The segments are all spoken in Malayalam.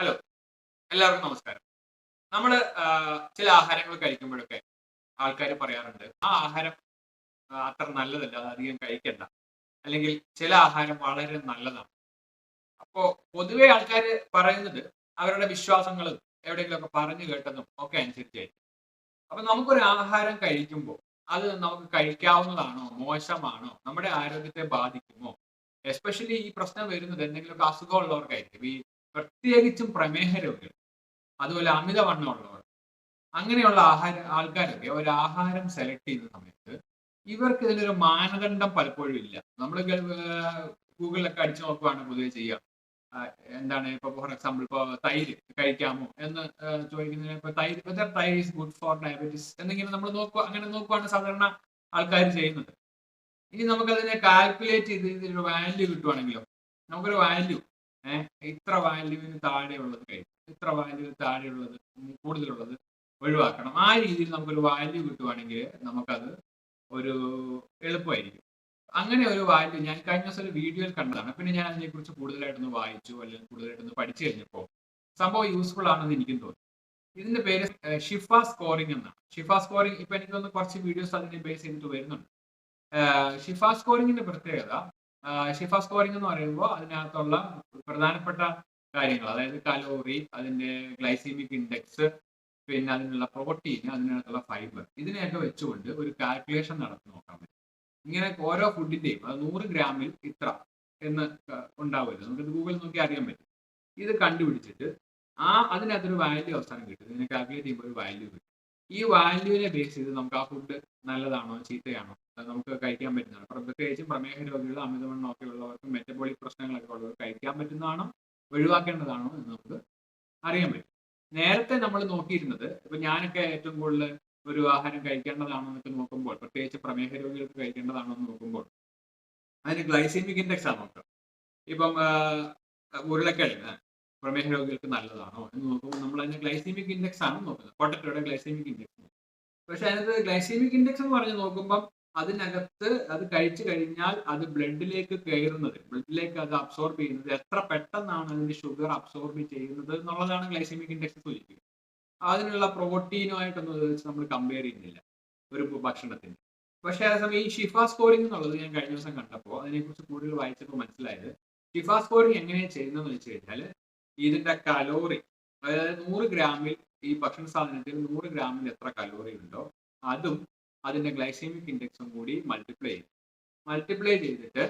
ഹലോ. എല്ലാവർക്കും നമസ്കാരം. നമ്മൾ ചില ആഹാരങ്ങൾ കഴിക്കുമ്പോഴൊക്കെ ആൾക്കാർ പറയാറുണ്ട് ആ ആഹാരം അത്ര നല്ലതല്ല അത് അധികം കഴിക്കണ്ട. അല്ലെങ്കിൽ ചില ആഹാരം വളരെ നല്ലതാണ്. അപ്പോൾ പൊതുവെ ആൾക്കാർ പറയുന്നത് അവരുടെ വിശ്വാസങ്ങളും എവിടെയെങ്കിലുമൊക്കെ പറഞ്ഞു കേട്ടതും ഒക്കെ അനുസരിച്ചായിരിക്കും. അപ്പൊ നമുക്കൊരു ആഹാരം കഴിക്കുമ്പോൾ അത് നമുക്ക് കഴിക്കാവുന്നതാണോ മോശമാണോ നമ്മുടെ ആരോഗ്യത്തെ ബാധിക്കുമോ? എസ്പെഷ്യലി ഈ പ്രശ്നം വരുന്നത് എന്തെങ്കിലുമൊക്കെ അസുഖമുള്ളവർക്കായിരിക്കും. ഈ പ്രത്യേകിച്ചും പ്രമേഹ രോഗികൾ അതുപോലെ അമിതവണ്ണമുള്ളവർ അങ്ങനെയുള്ള ആഹാര ആൾക്കാരൊക്കെ ഒരു ആഹാരം സെലക്ട് ചെയ്യുന്ന സമയത്ത് ഇവർക്ക് ഇതിനൊരു മാനദണ്ഡം പലപ്പോഴും ഇല്ല. നമ്മൾ ഗൂഗിളിലൊക്കെ അടിച്ചു നോക്കുവാണ് പൊതുവെ ചെയ്യുക എന്താണ് ഇപ്പൊ ഫോർ എക്സാമ്പിൾ ഇപ്പൊ തൈര് കഴിക്കാമോ എന്ന് ചോദിക്കുന്നതിന് ഇപ്പൊ തൈര് തൈര് ഈസ് ഗുഡ് ഫോർ ഡയബറ്റീസ് എന്നിങ്ങനെ നമ്മൾ നോക്കുക അങ്ങനെ നോക്കുവാണ് സാധാരണ ആൾക്കാർ ചെയ്യുന്നത്. ഇനി നമുക്കതിനെ കാൽക്കുലേറ്റ് ചെയ്ത് ഇതിനൊരു വാല്യൂ കിട്ടുവാണെങ്കിലോ നമുക്കൊരു വാല്യൂ ഇത്ര വാല്യൂവിന് താഴെയുള്ളത് കഴിക്കും ഇത്ര വാല്യൂവിന് താഴെയുള്ളത് കൂടുതലുള്ളത് ഒഴിവാക്കണം. ആ രീതിയിൽ നമുക്കൊരു വാല്യൂ കിട്ടുവാണെങ്കിൽ നമുക്കത് ഒരു എളുപ്പമായിരിക്കും. അങ്ങനെ ഒരു വാല്യൂ ഞാൻ കഴിഞ്ഞ ദിവസം ഒരു വീഡിയോയിൽ കണ്ടതാണ്. പിന്നെ ഞാൻ അതിനെക്കുറിച്ച് കൂടുതലായിട്ടൊന്ന് വായിച്ചു അല്ലെങ്കിൽ കൂടുതലായിട്ടൊന്ന് പഠിച്ചു കഴിഞ്ഞപ്പോൾ സംഭവം യൂസ്ഫുൾ ആണെന്ന് എനിക്കും തോന്നി. ഇതിന്റെ പേര് ഷിഫ സ്കോറിംഗ് എന്നാണ്. ഷിഫ സ്കോറിംഗ് ഇപ്പൊ എനിക്ക് തോന്നുന്നു കുറച്ച് വീഡിയോസ് അതിനെ ബേസ് ചെയ്തിട്ട് വരുന്നുണ്ട്. ഷിഫ സ്കോറിംഗിന്റെ പ്രത്യേകത ഷിഫ സ്കോറിംഗ് എന്ന് പറയുമ്പോൾ അതിനകത്തുള്ള പ്രധാനപ്പെട്ട കാര്യങ്ങൾ അതായത് കലോറി അതിന്റെ ഗ്ലൈസീമിക് ഇൻഡെക്സ് പിന്നെ അതിനുള്ള പ്രോട്ടീൻ അതിനകത്തുള്ള ഫൈബർ ഇതിനെയൊക്കെ വെച്ചുകൊണ്ട് ഒരു കാൽക്കുലേഷൻ നടത്തി നോക്കാൻ പറ്റും. ഇങ്ങനെ ഓരോ ഫുഡിന്റെയും അത് നൂറ് ഗ്രാമിൽ ഇത്ര എന്ന് ഉണ്ടാവുമല്ലോ. നമുക്ക് ഗൂഗിൾ നോക്കി അറിയാൻ പറ്റും. ഇത് കണ്ടുപിടിച്ചിട്ട് ആ അതിനകത്തൊരു വാല്യൂ അവസാനം കിട്ടും. ഇതിനെ കാൽക്കുലേറ്റ് ചെയ്യുമ്പോൾ ഒരു വാല്യൂ കിട്ടും. ഈ വാല്യൂവിനെ ബേസ് ചെയ്ത് നമുക്ക് ആ ഫുഡ് നല്ലതാണോ ചീത്തയാണോ? നമുക്ക് കഴിക്കാൻ പറ്റുന്നതാണ്. പ്ര- പ്രത്യേകിച്ചും പ്രമേഹ രോഗികൾ അമിതവണ്ണം ഉള്ളവർക്ക് മെറ്റബോളിക് പ്രശ്നങ്ങളൊക്കെ ഉള്ളവർ കഴിക്കാൻ പറ്റുന്നതാണോ ഒഴിവാക്കേണ്ടതാണോ എന്ന് നമുക്ക് അറിയാൻ പറ്റും. നേരത്തെ നമ്മൾ നോക്കിയിരുന്നത് ഇപ്പൊ ഞാനൊക്കെ ഏറ്റവും കൂടുതൽ ഒരു ആഹാരം കഴിക്കേണ്ടതാണോ എന്നൊക്കെ നോക്കുമ്പോൾ പ്രത്യേകിച്ച് പ്രമേഹ രോഗികൾക്ക് കഴിക്കേണ്ടതാണോ എന്ന് നോക്കുമ്പോൾ അതിന് ഗ്ലൈസീമിക് ഇൻഡെക്സ് ആണ് നോക്കുക. ഇപ്പം ഉരുളക്കിഴങ്ങ് പ്രമേഹ രോഗികൾക്ക് നല്ലതാണോ എന്ന് നോക്കുമ്പോൾ നമ്മൾ അതിന് ഗ്ലൈസീമിക് ഇൻഡെക്സ് ആണ് നോക്കുന്നത്. പൊട്ടറ്റോയുടെ ഗ്ലൈസീമിക് ഇൻഡെക്സ് പക്ഷെ അതിനകത്ത് ഗ്ലൈസീമിക് ഇൻഡെക്സ് എന്ന് പറഞ്ഞ് നോക്കുമ്പോൾ അതിനകത്ത് അത് കഴിച്ചു കഴിഞ്ഞാൽ അത് ബ്ലഡിലേക്ക് കയറുന്നത് ബ്ലഡിലേക്ക് അത് അബ്സോർബ് ചെയ്യുന്നത് എത്ര പെട്ടെന്നാണ് അതിന്റെ ഷുഗർ അബ്സോർബ് ചെയ്യുന്നത് എന്നുള്ളതാണ് ഗ്ലൈസീമിക് ഇൻഡെക്സ് സൂചിപ്പിക്കുന്നത്. അതിനുള്ള പ്രോട്ടീനുമായിട്ടൊന്നും വെച്ച് നമ്മൾ കമ്പയർ ചെയ്യുന്നില്ല ഒരു ഭക്ഷണത്തിന്. പക്ഷേ അതേസമയം ഈ ഷിഫ സ്കോറിംഗ് എന്നുള്ളത് ഞാൻ കഴിഞ്ഞ ദിവസം കണ്ടപ്പോൾ അതിനെക്കുറിച്ച് കൂടുതൽ വായിച്ചപ്പോൾ മനസ്സിലായത് ഷിഫ സ്കോറിംഗ് എങ്ങനെയാണ് ചെയ്യുന്നതെന്ന് വെച്ച് കഴിഞ്ഞാൽ ഇതിന്റെ കലോറി അതായത് നൂറ് ഗ്രാമിൽ ഈ ഭക്ഷണ സാധനത്തിൽ നൂറ് ഗ്രാമിൽ എത്ര കലോറി ഉണ്ടോ അതും അതിന്റെ ഗ്ലൈസീമിക് ഇൻഡെക്സും കൂടി മൾട്ടിപ്ലൈ ചെയ്യും. മൾട്ടിപ്ലൈ ചെയ്തിട്ട്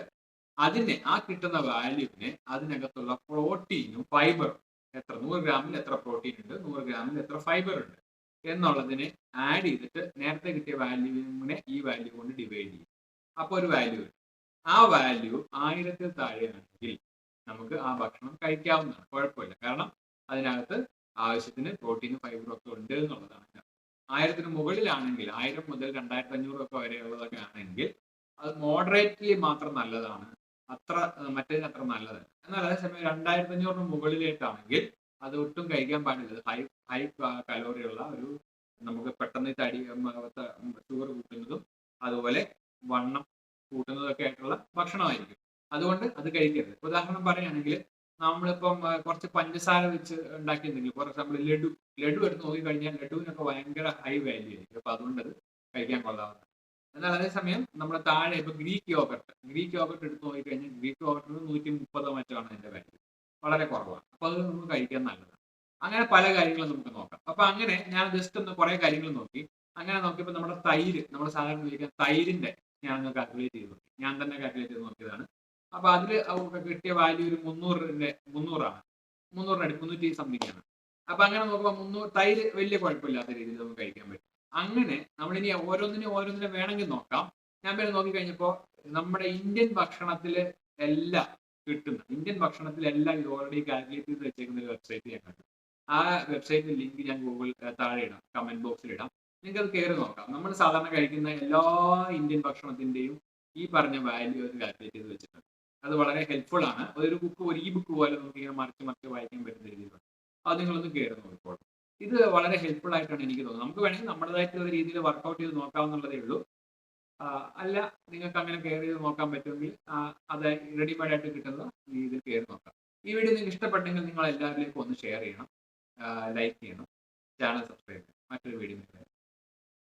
അതിനെ ആ കിട്ടുന്ന വാല്യൂവിനെ അതിനകത്തുള്ള പ്രോട്ടീനും ഫൈബറും എത്ര? നൂറ് ഗ്രാമിൽ എത്ര പ്രോട്ടീൻ ഉണ്ട്? നൂറ് ഗ്രാമിൽ എത്ര ഫൈബർ ഉണ്ട്? എന്നുള്ളതിനെ ആഡ് ചെയ്തിട്ട് നേരത്തെ കിട്ടിയ വാല്യൂവിനെ ഈ വാല്യൂ കൊണ്ട് ഡിവൈഡ് ചെയ്യും. അപ്പോൾ ഒരു വാല്യൂ ആ വാല്യൂ ആയിരത്തിൽ താഴെയാണെങ്കിൽ നമുക്ക് ആ ഭക്ഷണം കഴിക്കാവുന്നതാണ്. കുഴപ്പമില്ല. കാരണം അതിനകത്ത് ആവശ്യത്തിന് പ്രോട്ടീനും ഫൈബറും ഒക്കെ ഉണ്ട് എന്നുള്ളതാണ്. ആയിരത്തിന് മുകളിലാണെങ്കിൽ ആയിരം മുതൽ രണ്ടായിരത്തി അഞ്ഞൂറ് ഒക്കെ വരെയുള്ളതൊക്കെ ആണെങ്കിൽ അത് മോഡറേറ്റ്ലി മാത്രം നല്ലതാണ്. അത്ര മറ്റേതിന് അത്ര നല്ലതല്ല. എന്നാൽ അതേസമയം രണ്ടായിരത്തി അഞ്ഞൂറിന് മുകളിലേക്കാണെങ്കിൽ അത് ഒട്ടും കഴിക്കാൻ പാടില്ല. ഹൈ ഹൈ കലോറിയുള്ള ഒരു നമുക്ക് പെട്ടെന്ന് തടി ഷുഗർ കൂട്ടുന്നതും അതുപോലെ വണ്ണം കൂട്ടുന്നതൊക്കെ ആയിട്ടുള്ള ഭക്ഷണമായിരിക്കും. അതുകൊണ്ട് അത് കഴിക്കരുത്. ഉദാഹരണം പറയുകയാണെങ്കിൽ നമ്മളിപ്പം കുറച്ച് പഞ്ചസാര വെച്ച് ഉണ്ടാക്കി എന്തെങ്കിലും ഫോർ എക്സാമ്പിൾ ലഡു ലഡു എടുത്ത് നോക്കിക്കഴിഞ്ഞാൽ ലഡുവിനൊക്കെ ഭയങ്കര ഹൈ വാല്യൂ ആയിരിക്കും. അപ്പൊ അതുകൊണ്ട് അത് കഴിക്കാൻ കൊള്ളാവുന്നത് എന്നാൽ അതേസമയം നമ്മുടെ താഴെ ഇപ്പൊ ഗ്രീക്ക് യോഗർട്ട് ഗ്രീക്ക് യോഗർട്ട് എടുത്ത് നോക്കിക്കഴിഞ്ഞാൽ ഗ്രീക്ക് യോഗർട്ടിന് നൂറ്റി മുപ്പതോ മറ്റോ ആണ് അതിന്റെ വാല്യൂ വളരെ കുറവാണ്. അപ്പൊ അത് നമുക്ക് കഴിക്കാൻ നല്ലതാണ്. അങ്ങനെ പല കാര്യങ്ങളും നമുക്ക് നോക്കാം. അപ്പൊ അങ്ങനെ ഞാൻ ജസ്റ്റ് ഒന്ന് കുറെ കാര്യങ്ങൾ നോക്കി. അങ്ങനെ നോക്കിയപ്പോൾ നമ്മുടെ തൈര് നമ്മൾ സാധാരണ ഉപയോഗിക്കുന്ന തൈരിന്റെ ഞാൻ കാൽക്കുലേറ്റ് ചെയ്ത്. നോക്കി ഞാൻ തന്നെ കാൽക്കുലേറ്റ് ചെയ്ത് നോക്കിയതാണ്. അപ്പൊ അതിൽ അവർക്ക് കിട്ടിയ വാല്യൂ ഒരു മുന്നൂറിന്റെ മുന്നൂറാണ്. മുന്നൂറിനടി മുന്നൂറ്റി സംതിങ് ആണ്. അപ്പൊ അങ്ങനെ നോക്കുമ്പോൾ മുന്നൂറ് തൈര് വലിയ കുഴപ്പമില്ലാത്ത രീതിയിൽ നമുക്ക് കഴിക്കാൻ പറ്റും. അങ്ങനെ നമ്മളിനി ഓരോന്നിനും ഓരോന്നിനും വേണമെങ്കിൽ നോക്കാം. ഞാൻ പേര് നോക്കി കഴിഞ്ഞപ്പോൾ നമ്മുടെ ഇന്ത്യൻ ഭക്ഷണത്തിൽ എല്ലാം കിട്ടുന്ന. ഇന്ത്യൻ ഭക്ഷണത്തിലെല്ലാം ഇത് ഓൾറെഡി കാൽക്കുലേറ്റ് ചെയ്ത് വെച്ചേക്കുന്ന ഒരു വെബ്സൈറ്റ് ഞാൻ കണ്ടു. ആ വെബ്സൈറ്റിന്റെ ലിങ്ക് ഞാൻ ഗൂഗിൾ താഴെ ഇടാം. കമന്റ് ബോക്സിൽ ഇടാം. നിങ്ങൾക്ക് അത് കയറി നോക്കാം. നമ്മൾ സാധാരണ കഴിക്കുന്ന എല്ലാ ഇന്ത്യൻ ഭക്ഷണത്തിന്റെയും ഈ പറഞ്ഞ വാല്യൂ അത് കാൽക്കുലേറ്റ് ചെയ്ത് വെച്ചിട്ടുണ്ട്. അത് വളരെ ഹെൽപ്ഫുൾ ആണ്. ഒരു ബുക്ക് ഒരു ഈ ബുക്ക് പോലെ നമുക്ക് ഇങ്ങനെ മറിച്ച് മറിച്ച് വായിക്കാൻ പറ്റുന്ന രീതിയിലാണ് അത് നിങ്ങളൊന്ന് കയറി നോക്കിക്കോളൂ. ഇത് വളരെ ഹെൽപ്ഫുൾ ആയിട്ടാണ് എനിക്ക് തോന്നുന്നത്. നമുക്ക് വേണമെങ്കിൽ നമ്മുടേതായിട്ടുള്ള രീതിയിൽ വർക്കൗട്ട് ചെയ്ത് നോക്കാവുന്നുള്ളതേ ഉള്ളൂ. അല്ല നിങ്ങൾക്ക് അങ്ങനെ കെയർ ചെയ്ത് നോക്കാൻ പറ്റുമെങ്കിൽ അത് റെഡിമെയ്ഡ് ആയിട്ട് കിട്ടുന്ന രീതിയിൽ കയറി നോക്കാം. ഈ വീഡിയോ നിങ്ങൾക്ക് ഇഷ്ടപ്പെട്ടെങ്കിൽ നിങ്ങൾ എല്ലാവരിലേക്കും ഒന്ന് ഷെയർ ചെയ്യണം. ലൈക്ക് ചെയ്യണം. ചാനൽ സബ്സ്ക്രൈബ് ചെയ്യണം. മറ്റൊരു വീഡിയോ